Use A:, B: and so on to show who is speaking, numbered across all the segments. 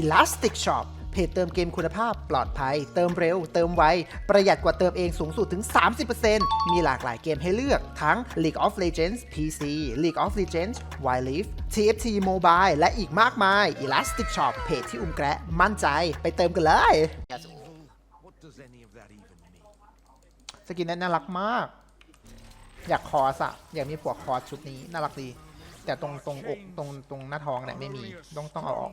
A: Elastic Shop เพจเติมเกมคุณภาพปลอดภัย เติมเร็ว เติมไว ประหยัดกว่าเติมเองสูงสุดถึง 30%มีหลากหลายเกมให้เลือกทั้ง League of Legends PC League of Legends Wild Rift TFT Mobile และอีกมากมาย Elastic Shop เพจที่อุ้มแกะมั่นใจไปเติมกันเลย
B: ยาสู
C: What does any of that even mean?
A: สกินนั้นน่ารักมาก อยากคอสอะอยากมีผัวคอสชุดนี้น่ารักดี แต่ตรงตรงอกตรงตรงหน้าท้องเนี่ยไม่มีต้องต้องเอาออก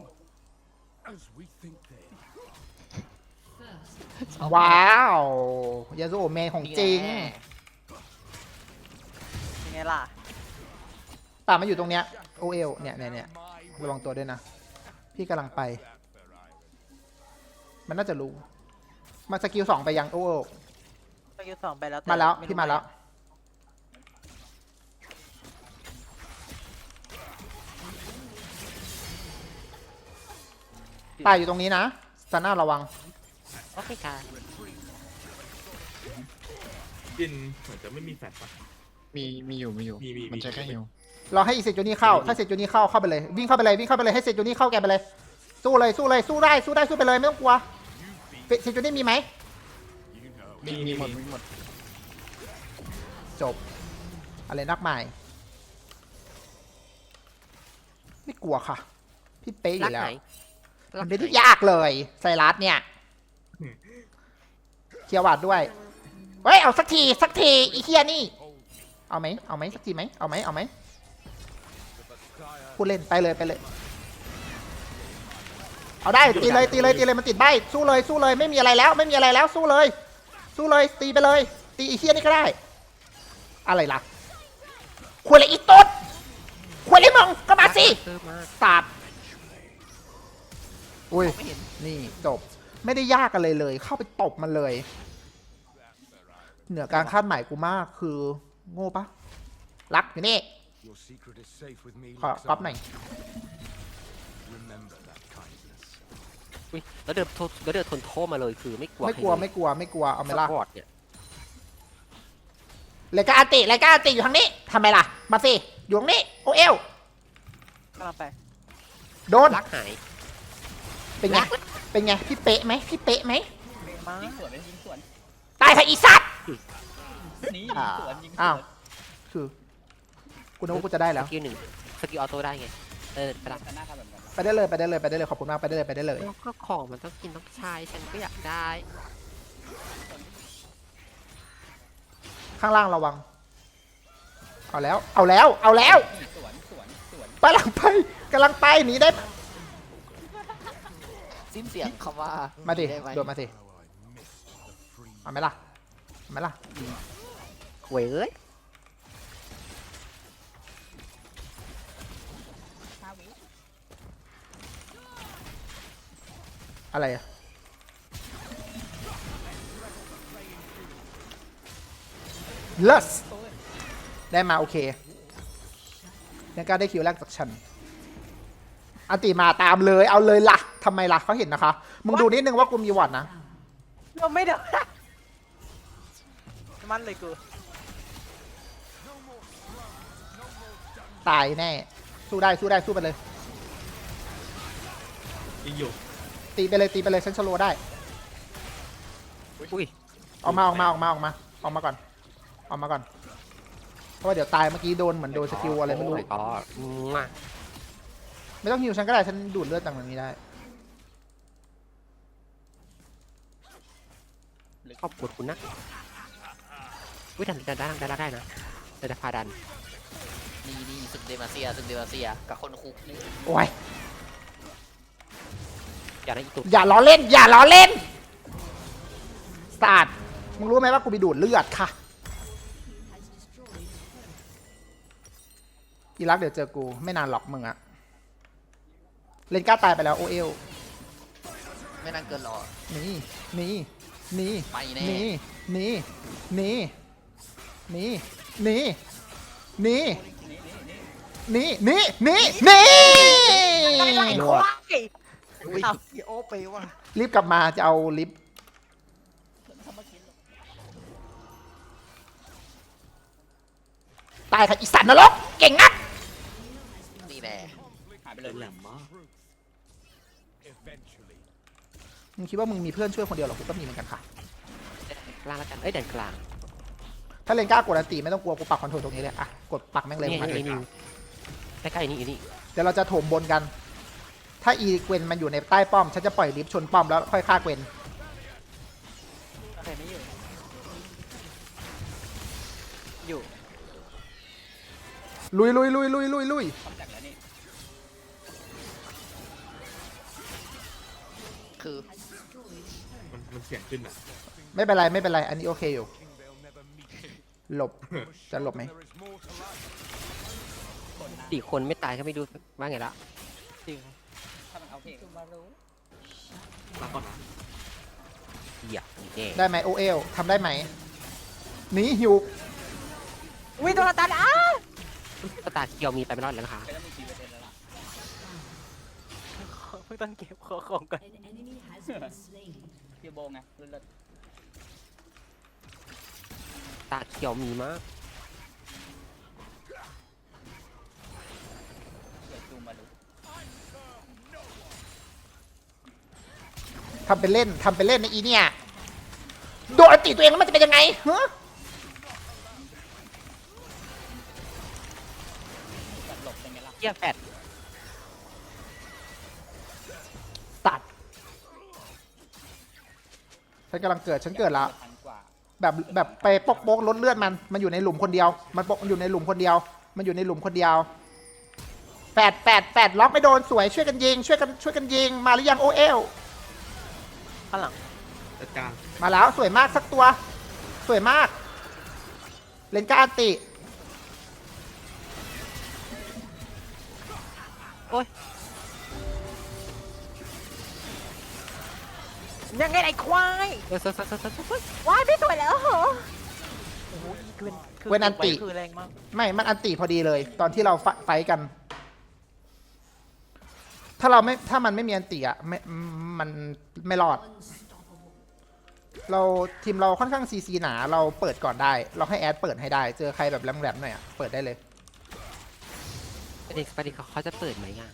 A: ว้าวยาโซเมนของจริง
B: ยังไงล่ะ
A: ป่ามันอยู่ตรงเนี้ยโอเอลเนี่ยเนี่ยเนี่ยระวังตัวด้วยนะ พี่กำลังไป มันน่าจะรู้ มาสกิลสองไปยังโอเอล
B: สกิลสองไปแล้วต่
A: มาแล้ว
B: ไรู้
A: พี่มาแล้ว ป่าอยู่ตรงนี้นะซาน่าระวัง
B: โอเคค่ะ
D: กินเหมือนจะไม่มีแฟลชปะ
E: มีมีอยู่มีอยู่
D: มีมี
E: มันใช้แค่
D: มี
E: ฮิว
A: รอให้อีเซจูนี่เข้า ถ้าเซจูนี่เข้าเข้าไปเลย วิ่งเข้าไปเลยวิ่งเข้าไปเลยให้เซจูนี่เข้าแกไปเลย สู้เลยสู้เลยสู้ได้สู้ได้สู้ไปเลยไม่ต้องกลัวเซจูนี่มีไหม
E: มีมีหมดมีหมด
A: จบ อะไรนักใหม่ ไม่กลัวค่ะ พี่เป๊ะอยู่แล้วมัน ไม่ได้ยากเลยไซรัสเนี่ยเคียวหวาดด้วย เฮ้ย เอาสักที สักทีอีเคียนี่ เอาไหมเอาไหมสักทีไหมเอาไหมเอาไหมพูดเล่นไปเลยไปเลย เอาได้ตีเลยตีเลยตีเลยมันติดใบสู้เลยสู้เลยไม่มีอะไรแล้ว ไม่มีอะไรแล้วสู้เลย สู้เลยตีไปเลย ตีอีเคียนี่ก็ได้ อะไรล่ะควยเลยอีตุ๊ดควยเลยมึงก็มาสิสาด อุ้ยนี่จบ ไม่ได้ยากกันเลยเลย เข้าไปตบมันเลย เหนือการคาดหมายกูมากคือ โง่ปะรักอยู่นี่
C: Your secret is safe with me.
A: ขอ
C: Luxon.
A: ก๊อปหน่อย
C: Remember that kindness.
F: อุ๊ยแล้วเดินทนแล้วเดินทนโทษมาเลยคือไม่กลัว
A: ไม่กลัวไม่กลัวไม่กลัวเอาไหมล่ะ
F: ซัพพอร์ตเนี่ย
A: เลยก็อาติเลยก็อาติอยู่ทางนี้ทำไมล่ะ มาสิ อยู่ตรงนี้ โอเอล
B: กำลังไป
A: โดน
F: รักหาย
A: เป็นไง เป็นไง พี่เป๊ะไหมพี่เป๊ะไหม
B: มา
G: ยิงสวนเลยยิงสวน
A: ตายค่ะอีสัตว์
G: นี่ยิงสวนยิงส
A: อ้าว
G: วน
A: คือกูนึกว่ากูจะได้
F: ส
A: แล้ว
F: กิลหนึ่งสกิลออโต้ได้ไง เออไปละ
G: แต่หน้าทำแบบนั้น
A: ไปได้เลยไปได้เลยไปได้เลยขอบคุณมากไปได้เลยไปได้เลย
F: แล้วก็ของมันต้องกินต้องใช้ฉันก็อยากได้
A: ข้างล่างระวัง เอาแล้ว เอาแล้ว เอาแล้ว
G: สวนสวนสวน
A: ไปหลังไปกำลังไปหนีได้
B: สิ้นเสียงคำว่า
A: มาดิ
B: ได้ไหม
A: โดดมาสิ
C: How I missed the free
A: เอาไหมล่ะเอาไหมล่ะ
F: เว้ย
A: อะไรอะเลสได้มาโอเคยังการได้คิวแรกจากฉันอันติมาตามเลยเอาเลยล่ะ ทำไมล่ะเขาเห็นนะคะ มึงดูนิดนึงว่ากูมีวอร์ดนะ
B: เราไม่ได้มันเลยกู
A: ตายแน่ สู้ได้สู้ได้สู้ไปเลย
D: ยิงอยู่
A: ตีไปเลยตีไปเลยฉันสโลว์ได้
F: อุ้ย
A: ออกมาออกมาออกมาออกมาออกมาก่อนออกมาก่อน เพราะว่าเดี๋ยวตายเมื่อกี้โดนเหมือนโดนสกิลอะไรไม่รู้
F: อ๋อมา
A: ไม่ต้องฮิวฉันก็ได้ฉันดูดเลือดต่างๆนี้ได้
F: ขอบคุณคุณนะอุ้ยดันดันได้ดันได้ได้นะแต่จะพาดัน
B: นี่นี่ซึมเดมาเซียซึมเดมาเซียกับคนคุกนี่
A: โอ้ย
F: อยากได้อีกตุก
A: อย่าล้อเล่น อย่าล้อเล่นสตาร์ทมึงรู้ไหมว่ากูไปดูดเลือดค่ะอีรักเดี๋ยวเจอกูไม่นานหรอกมึงอะเลนก้าตายไปแล้วโอเอล
B: ไม่นานเกินหรอ
A: นี่นี่ นี่
B: ไปแน่
A: นี่นี่นี่นี่นี่นี่นี่นี่นี่นี่
B: นวดอ้าวโอไปว่ะ
A: รีบกลับมาจะเอาลิฟต์ตายค่ะอีสันนรกเก่งนัก
B: นี่แน่
G: หายไปเล
D: เป็
G: ย
D: นแหลมมาก
C: eventually.
A: มึงคิดว่ามึงมีเพื่อนช่วยคนเดียวเหรอกูก็มีเหมือนกันค่ะ
F: กลางแล้วกัน เอ้ยแดนกลาง
A: ถ้าเลนกล้ากดอันตีไม่ต้องกลัวกูปักคอนโทรลตรงนี้เลยอะกดปักแม่งเลย
F: นี่
A: มา
F: นี่นี่ใกล้ๆนี่อยู่นี่
A: เดี๋ยวเราจะโถมบนกัน ถ้าอีเกวนมันอยู่ในใต้ป้อมฉันจะปล่อยลิฟต์ชนป้อมแล้วค่อยฆ่าเกวน
G: โอเคไม่อยู่ อยู่
A: ลุยลุยลุยลุยลุยลุย
G: คำจักแล้วนี่
B: คือ
D: มันมันเสียงขึ้นอะ
A: ไม่เป็นไรไม่เป็นไร อันนี้โอเคอยู่
C: King they'll never meet.
A: หลบ จะหลบไหม
C: There is more to life.
F: สี่คนไม่ตายก็ไม่ดูว่าไงละ
G: จริงถ้ามันเอาเพลงมารู้
D: รับก่อนนะ
F: เหี้ยแย่
A: ได้ไหมโอเอลทำได้ไหมหนีหิว
G: อุ้ยตัวตัดอะ
F: สตาร์เกียวมีไปไม่รอดแล้วนะคะ
G: ไม่ต้องมีกี่เปอร์เซ็นต์แล้วล่ะเพิ่งต้นเก็บของก่อน
H: An enemy has been slain.
G: เกียร์โบงไงเลิศ
F: สตาร์เกียวมีมาก
G: ๆเกิดจูมารู้
A: ทำเป็นเล่นทำเป็นเล่นในะอีเนี่ย โดนอันติตัวเองแล้วมันจะเป็นยังไงฮะ
G: จัดหลบเป็นไงล่ะ
F: เกียแฟด
A: ตัด กำลังเกิดฉันเกิดแล้ว
G: พันกว่า
A: แบบแบบไปปกโป๊กลดเลือดมันมันอยู่ในหลุมคนเดียว มันปกมันอยู่ในหลุมคนเดียว มันอยู่ในหลุมคนเดียวแปดแปดแปดล็อกไม่โดนสวยช่วยกันยิง ช่วยกันช่วยกันยิงมาหรือยังโอเอล
G: ข้างหลัง
D: จัดการ
A: มาแล้วสวยมากสักตัว สวยมาก เลนก้าอันติ
G: ยั ยังไงไอ้ควาย
F: เออเซอร์เซอร์เซอร์เซอร์เซอร์
G: ว้ายไม่สวยแล้วเหรอโอ้โหเกินคื
A: เว้นอันติ
G: คือแรงมาก
A: ไม่มันอันติพอดีเลย ตอนที่เราไฟไฟท์กัน ถ้าเราไม่ถ้ามันไม่มีอันติอะไม่มันไม่รอด เราทีมเราค่อนข้างซีซีหนา เราเปิดก่อนได้ เราให้แอดเปิดให้ได้ เจอใครแบบแหลมๆหน่อยอะเปิดได้เลย
F: ประเด็นประเด็นเขาเขาจะเปิดไหมอะ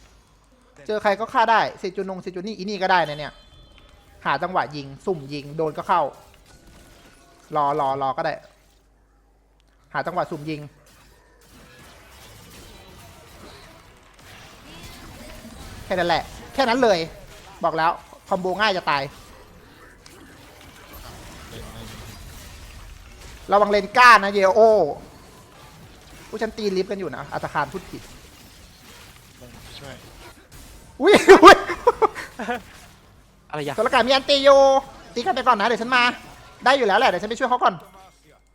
A: เจอใครก็ฆ่าได้เซจูนงเซจูนี่อีนี่ก็ได้นะเนี่ย หาจังหวะยิง สุ่มยิงโดนก็เข้า รอรอรอก็ได้ หาจังหวะสุ่มยิง แค่นั้นแหละ แค่นั้นเลย บอกแล้ว คอมโบง่ายจะตายระวังเลนก้านะเยโอผู้ฉันตีลิฟต์กันอยู่นะอัตคารพูดผิด
E: ช่วย
A: อุ้ยอุ้ย
F: อะไรอย่าง
A: สถานการณ์มีอันตีโยตีกันไปก่อนนะเดี๋ยวฉันมา ได้อยู่แล้วแหละเดี๋ยวฉันไปช่วยเขาก่อน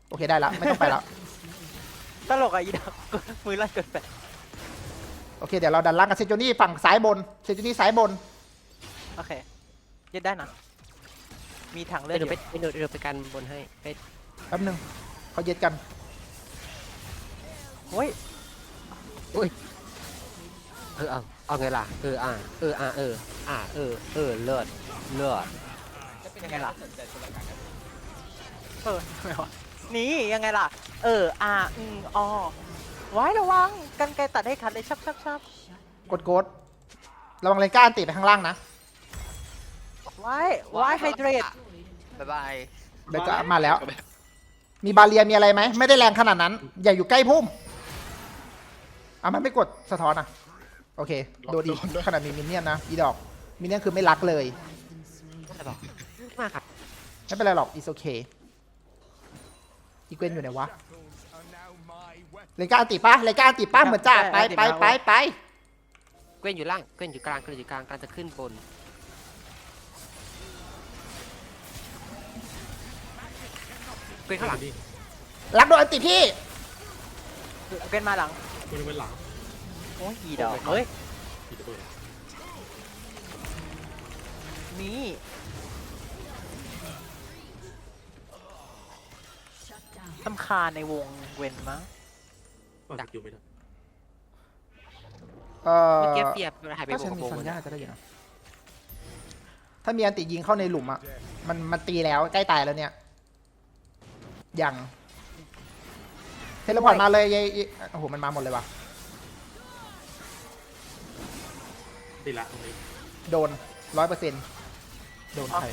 A: โอเคได้แล้วไม่ต้องไปแล้ว
G: ตลกอะอีดอกมือลั่นเกินไป
A: โอเคเดี๋ยวเราดันล่างกับเซจูนี่ฝั่งซ้ายบนเซจูนี่ซ้ายบน
G: โอเคยึดได้นะมีถังเลือ
F: เดี๋
G: ด
F: ยวไปเดี๋ยวเดี๋ยวไปกันบนให้ไป
A: แป๊บหนึงเขาเย็ดกัน
G: โอ้ย
F: เออเอา เอาไงล่ะ เอออ่าเอออ่าเออ อ่าเออ เออ เลิศเลิศ
G: ยังไงล่ะ เออไม่วะนี่ยังไงล่ะ เออ อ่า อืมอ๋อไว้ระวัง กันไกรตัดให้คันเลยชับชับชับ
A: กดโกดระวังเลนก้าอันติไปข้างล่างนะ
G: ไว้ไว้ไฮเดรต
B: บ๊ายบาย
A: เดี๋ยวก็มาแล้ว มีบาเรียมีอะไรไหม ไม่ได้แรงขนาดนั้น อย่าอยู่ใกล้พุ่มอะมันไม่กดสะท้อนอะ โอเค โดนดีขนาดมีมินเนี่ยนนะอีดอกมินเนี่ยนคือไม่รักเลย
F: อะไรบอกมาครับ
A: ไม่เป็นไรหรอก is okay อีเกวนอยู่ไหนวะ
C: Shackles are now my weapon.
A: เลนก้าอันติป้าเลนก้าอันติป้าเหมือนจ้าไปไปไปไป
F: เกว้นอยู่ล่างเกว้นอยู่กลางเกว้นอยู่กลางกลางจะขึ้นบนเกว้นข้างหลัง
D: ดิ
A: รักโดนอันติพี่
G: เป็นมาหลัง
D: คุณเป็นหลัง
G: โอ้ยอีดอกเฮ้ย
D: ผิดตัว
G: นี่
H: Shut down.
G: ตำคาญในวงเว้นมั้ง
D: ปากอยู่ไม่ได้
A: เอ่อ
F: เมื่อกี้เฟียบหายไป
A: ถ้า
F: โบ
A: ฉัน
F: ก
A: มี
F: โบก
A: สัญ
F: เลย
A: ญาจะได้อยู่นะถ้ามีอันติยิงเข้าในหลุมอะ มันมันตีแล้วใกล้ตายแล้วเนี่ย ยัง เทเลพอร์ตมาเลยเยเยโอ้โห มันมาหมดเลยว่ะ
D: ติดละตรงนี้
A: โดนร้อยเปอร์เซ็นต์โดนใคร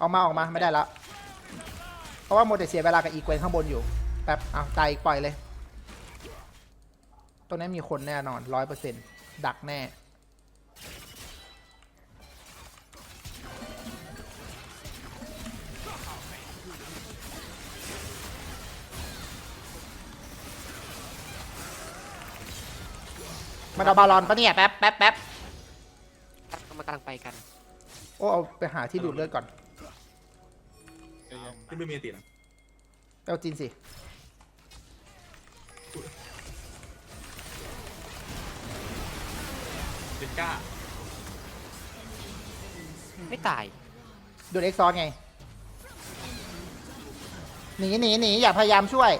A: ออกมาออกมาไม่ได้แล้วเพราะว่าโมเดเสียเวลากับอีเกวนข้างบนอยู่แป๊บเอาตายอีกปล่อยเลย ตรงนี้มีคนแน่นอนร้อยเปอร์เซ็นต์ดักแน่ มันเอาบาลอนปะเนี่ยแป๊บแป๊บแป๊บ
F: มันกำลังไปกัน
A: โอ้เอาไปหาที่ดูดเลือดก่อน
E: ใจเย็น
D: ที่ไม่มีอันตินะ
A: เอาจินสิ
D: เจนก้า
F: ไม่ตาย
A: ดูดเอ็กซอนไงหนีหนีหนีอย่าพยายามช่วย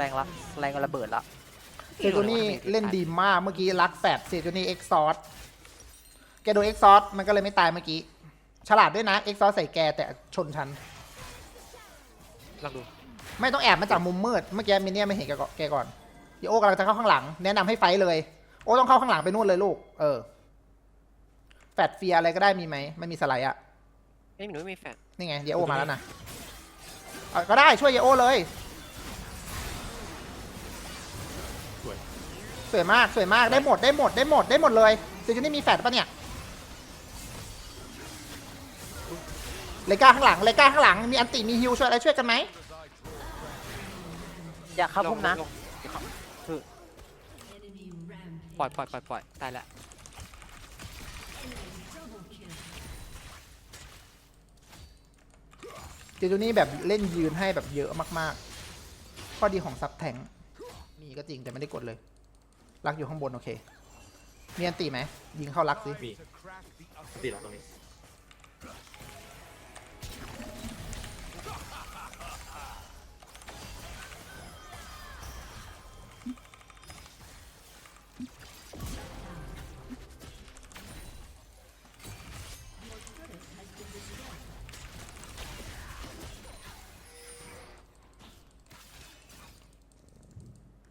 G: แรงละแรงกว่าระเบิดละ
A: เซโจนี่เล่นดีมากเมื่อกี้รักแฟดเซโจนี่เอ็กซอสแกโดนเอ็กซอสมันก็เลยไม่ตายเมื่อกี้ ฉลาดด้วยนะเอ็กซอสใส่แกแต่ชนฉัน
F: ลองดู
A: ไม่ต้องแอบมาจากมุมมืดเมื่อกี้มินเนี่ยไม่เห็นแกก่อนแกก่อนเดี๋ยวโอ้กำลังจะเข้าข้างหลัง แนะนำให้ไฟท์เลย โอ้ต้องเข้าข้างหลังไปนู่นเลยลูก เออ แฟดเฟียร์อะไรก็ได้มีไหมไม่มีสไลด์อะ
F: ไม่มีหนูไม่มีแฟน
A: นี่ไงเยโอมาแล้วนะเออก็ได้ช่วยเยโอเลย
D: สวย
A: มากสวยมากได้หมดได้หมดได้หมดได้หมดเลยเซจูนี่มีแฟดปะเนี่ยเลก้าข้างหลังเลก้าข้างหลังมีอันติมีฮิวช่วยอะไรช่วยกันไหม
G: อย่าเข้าพุ่มนะ
F: ลงลง
H: Enemy rampage.
F: ปล่อยปล่อยปล่อยปล่อยตายละ
H: Double kill.
A: เจจูนี่แบบเล่นยืนให้แบบเยอะมากๆข้อดีของซับแทงค์มีก็จริงแต่ไม่ได้กดเลย รักอยู่ข้างบนโอเค มีอันติไหมยิงเข้ารักสิ
D: มี
C: To crack the
D: อันติแล้วตรงนี้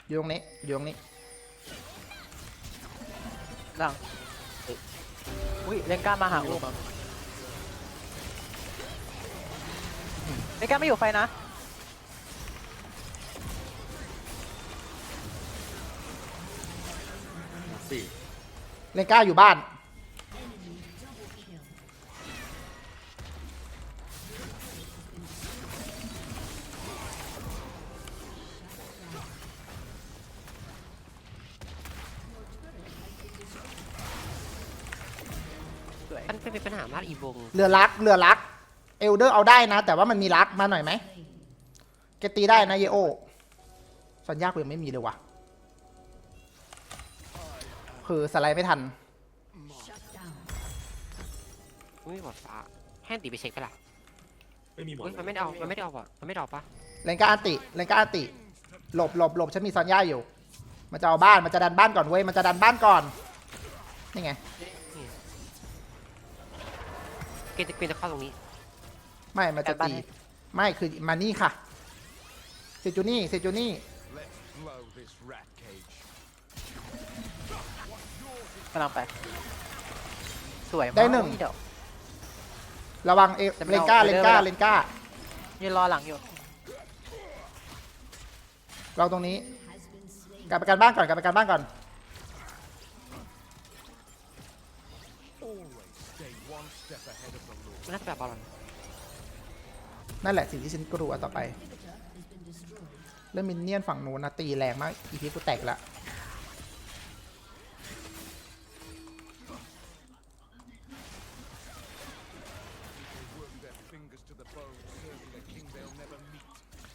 A: อยู่ตรงนี้อยู่ตรงนี้
G: หลังอุ้ยเลนก้ามาหาอุ้มเลนก้าไม่อยู่ไฟนะ
D: สี่
A: เลนก้าอยู่บ้าน
G: สวย
F: มันเป็นปัญหามากอีวง
A: เรือรักเรือรัก เอลเดอร์เอาได้นะ แต่ว่ามันมีรักมาหน่อยไหมแกตีได้นะเยโอสัญญากูยังไม่มีเลยว่ะคือสไลด์ไม่ทัน
H: Shut down.
F: ไม่มีบอดฟ้าแห้งตีไปเช็คไปละ
D: ไม่มีหมด
F: เฮ้ยมันไม่ได้เอามันไม่ได้เอาบอดมันไม่ได้เอาปะ
A: เลนก้าอันติเลนก้าอันติ หลบหลบหลบฉันมีซอนย่าอยู่ มันจะเอาบ้าน มันจะดันบ้านก่อนเว้ย มันจะดันบ้านก่อน นี่ไง
F: เก ณฑ์จะเกณฑ์จะเข้าตรงนี้
A: ไม่มันจะ
G: ดันบ้าน
A: ตี
G: ให้
A: ไม่คือมานี่ค่ะเซจูนี่เซจูนี่
C: Let's blow this rat cage.
G: กำลังไป สวยมาก
A: ได้หนึ่ง
G: เดี๋ยว
A: ระวังเอ
G: จะไม่
A: เลน
G: เอา
A: ก้า
G: ไป
A: เล
G: เรื่
A: น
G: อย
A: ก้า
G: ไปแล้ว
A: เลนก้า
G: ยืนรอหลังอยู่
A: เราตรงนี้
H: Has been slain.
A: กลับไปการบ้านก่อนกลับไปการบ้านก่อน
F: มันน่าจะแบบบอลอน
A: นั่นแหละสิ่งที่ฉันกลัวต่อไป เรื่องมินเนี่ยนฝั่งโน้นนะตีแรงมาก อีพีกูแตกละ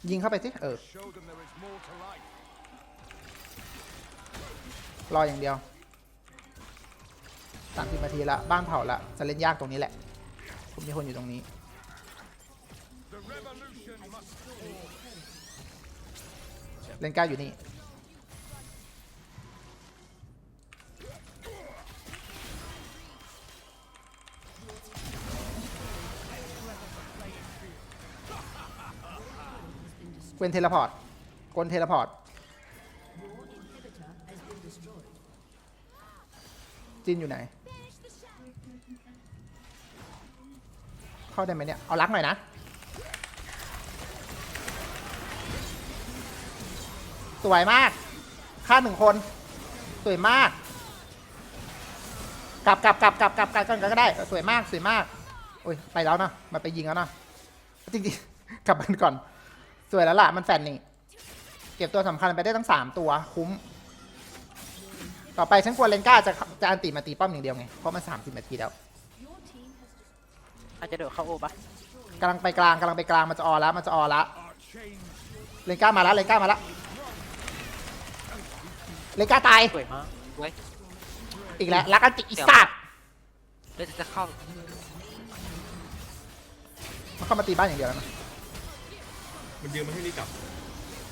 A: ยิงเข้าไปสิ เออ รออย่างเดียวสามสิบนาทีละ บ้านเผาละ จะเล่นยากตรงนี้แหละ ผมมีคนอยู่ตรงนี้ เล่นก้าอยู่นี่ เกวนเทเลพอร์ตกวนเทเลพอร์ตจินอยู่ไหน เข้าได้ไหมเนี่ย เอาลักหน่อยนะ สวยมากฆ่าหนึ่งคน สวยมาก กลับกลับกลับกลับกลับกลับกันก็ได้ สวยมาก สวยมาก โอ้ย ไปแล้วนะมันไปยิงแล้วนะจริงๆ กลับมันก่อน สวยแล้วล่ะ มันแฟนนี่ เก็บตัวสำคัญไปได้ตั้งสามตัว คุ้ม ต่อไปฉันกลัวเลนก้าจะจะอันติมาตีป้อมอย่างเดียวไง เพราะมันสามสิบนาทีแล้ว
G: อาจจะโดดเข้าโอปะ
A: กำลังไปกลางกำลังไปกลางมันจะออแล้วมันจะออแล้ว
C: Our change
A: เลนก้ามาแล้วเลนก้ามาแล้วเลนก้าตาย
G: สวยมาก
F: เว้ย
A: อีกแล้วรักอันติอีสัตว์
F: แล้วจะเข้า
A: มันเข้ามาตีบ้านอย่างเดียวแล้วนะ
D: มันยืมมาให้รีบกลับ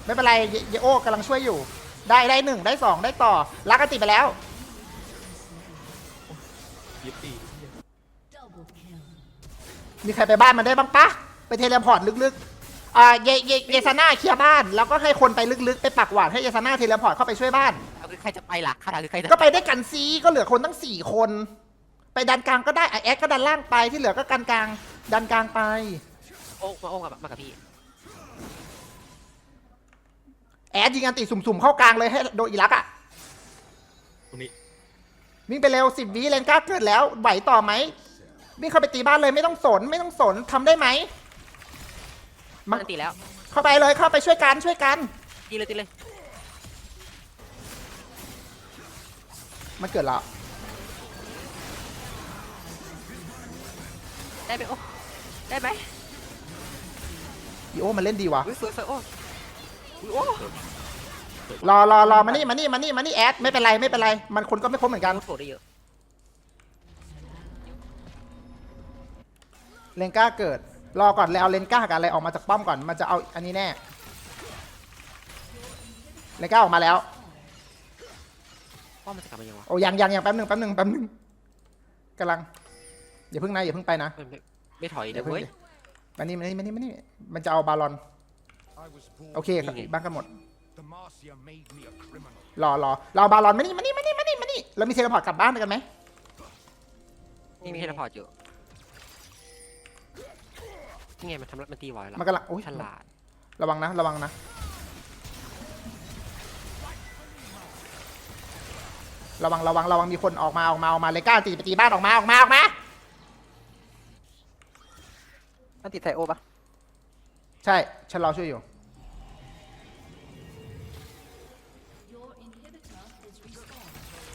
A: ไม่เป็นไรเยเยโอกำลังช่วยอยู่ ได้ได้หนึ่งได้สองได้ต่อรักอันติไปแล้ว
D: ยิบตี
H: double kill.
A: มีใครไปบ้านมันได้บ้างปะไปเทเลพอร์ตลึกๆอ่าเยเยเยซาน่าเคลียร์บ้าน แล้วก็ให้คนไปลึกๆ ไปปักหวาดให้เยซาน่าเทเลพอร์ตเข้าไปช่วยบ้าน
F: เอาคือใครจะไปล่ะคาถาคือใครจะ
A: ก็ไปได้วยกันซีก็เหลือคนตั้งสี่คน ไปดันกลางก็ได้ไอแอดก็ดันล่างไปที่เหลือก็กันกลางดันกลางไป
F: โอ้มาโอ้กับมากับพี่
A: แอดยิงอันติสุ่มๆเข้ากลางเลยให้โดนอีรักอะ
D: ตรงนี้
A: วิ่งไปเร็วสิบวิเลนก้าเกิดแล้วไหวต่อไหม วิ่งเข้าไปตีบ้านเลยไม่ต้องสนไม่ต้องสนทำได้ไหม
F: มันอันตีแล้ว
A: เข้าไปเลยเข้าไปช่วยกันช่วยกัน
F: ตีเลยตีเลย
A: มันเกิดแล้ว
F: ได้ไหมโอ้ได้ไหม
A: อีโอมันเล่นดีว่ะ
F: อุ้ยสวยสวยโอ้อุ้ยโอ้
A: รอรอรอมานี่มานี่มานี่มานี่แอดไม่เป็นไรไม่เป็นไรมันคนก็ไม่ครบเหมือนกัน
F: โถได้เยอะ
A: เลนก้าเกิด รอก่อนเลยเอาเลนก้ากับอะไรออกมาจากป้อมก่อน มันจะเอาอันนี้แน่ เลนก้าออกมาแล้ว
F: ป้อมมันจะกลับมายังวะ
A: โอ้ยังยังยังแป๊บหนึ่งแป๊บหนึ่งแป๊บหนึ่งกำลัง อย่าเพิ่งนะอย่าเพิ่งไปนะ
F: มันไม่ไม่ถอย
A: อ
F: เล
A: ย่ายเพิ่ง
F: เว้ย
A: มานี่มานี่มานี่มานี่มันจะเอาบาลอน
C: I was born
A: โอเคครับบ้านกันหมด
C: The Marcia made me a criminal
A: รอรอรอบาลอนมานี่มานี่มานี่มานี่มานี่เรามีเทเลพอร์ตกลับบ้านกันไหม
F: นี่มีเทเลพอร์ตอยู่ นี่ไงมันทำมันตีไหวแล้ว
A: มันกำลังโอ้ย
F: ฉลาด
A: ระวังนะ ระวังนะ ระวังระวังระวังมีคนออกมาออกมาออกมาเลยกล้าตีไปตีบ้านออกมาออกมาออกมา
G: อันติดไทโอปะ
A: ใช่ ฉันรอช่วยอยู่
H: Your inhibitor is respawned.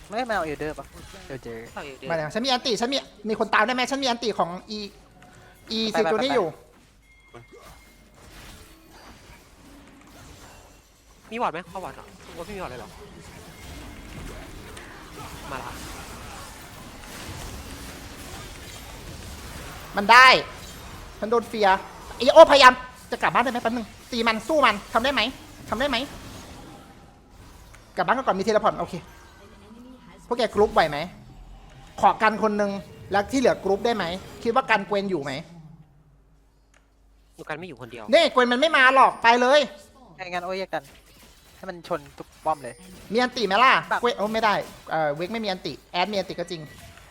G: ไม่ไม่เอาเอลเดอร์ปะเอลเดอร์
F: เข้าอยู่เดี๋ยว
A: มาเลยฉันมีอันติฉันมีมีคนตามได้ไหมฉันมีอันติของอีอี
G: ไป
A: ซิ
G: ไป
A: ตัวนี้
G: ไป
A: อยู่
F: มีวอร์ดไหมเข้าวอร์ดเหรอว่าไม่มีวอร์ดเลยเหรอ มาละ
A: มันได้ฉันโดนเฟียร์ไอโอพยายามจะกลับบ้านได้ไหมแป๊บนึงตีมันสู้มันทำได้ไหมทำได้ไหมกลับบ้านกันก่อนมีเทเลพอร์ตโอเคพวกแกกรุ๊ปไหวไหมขอกันคนหนึ่งแล้วที่เหลือกรุ๊ปได้ไหมคิดว่ากันเกวนอยู่ไหม
F: หนูกันไม่อยู่คนเดียว
A: เน่เกวนมันไม่มาหรอกไปเลย
G: ไงงั้นโอ้ยแยกกัน ให้มันชนทุกป้อมเลย
A: มีอันติไหมล่ะ
G: แบบ
A: เวกโอ้ไม่ได้เอ่อเวกไม่มีอันติแอดมีอันติก็จริง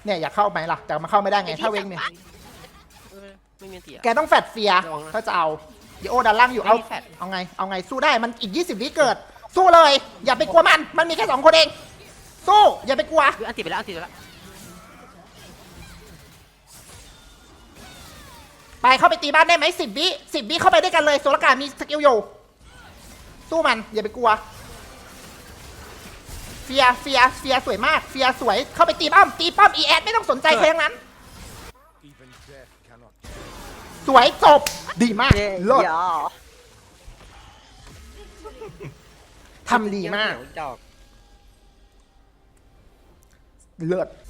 A: เนี่ยอยากเข้าไหมล่ะแต่มันเข้าไม่ได้ไงถ้าเวกมี
F: เออไม่มีอันตีอะ
A: แกต้องแฟดเฟียร์
F: ระวังนะ
A: ถ้าจะเอาเดี๋ยวโอดันล่างอยู่เอา
F: ไม่มีแฟด
A: เอาไง เอาไง สู้ได้ มันอีก 20วิเกิด สู้เลย อย่าไปกลัวมัน มันมีแค่สองคนเอง สู้ อย่าไปกลัว
F: อุ๊ยอันตีไปแล้วอันตีไปแล้ว
A: ไปเข้าไปตีบ้านได้ไหมสิบวิสิบวิเข้าไปด้วยกันเลย โซลกามีสกิลอยู่ สู้มันอย่าไปกลัว เฟียเฟียเฟียสวยมาก เฟียสวย เข้าไปตีป้อม ตีป้อมอีแอดไม่ต้องสนใจใครทั้งนั้น
C: Even death cannot
A: สวยจบ ดีมาก
G: เย้
A: เลิศ
G: ยา
A: ทำดีมาก
F: เดี๋ยวดอก
A: เลิศ
H: An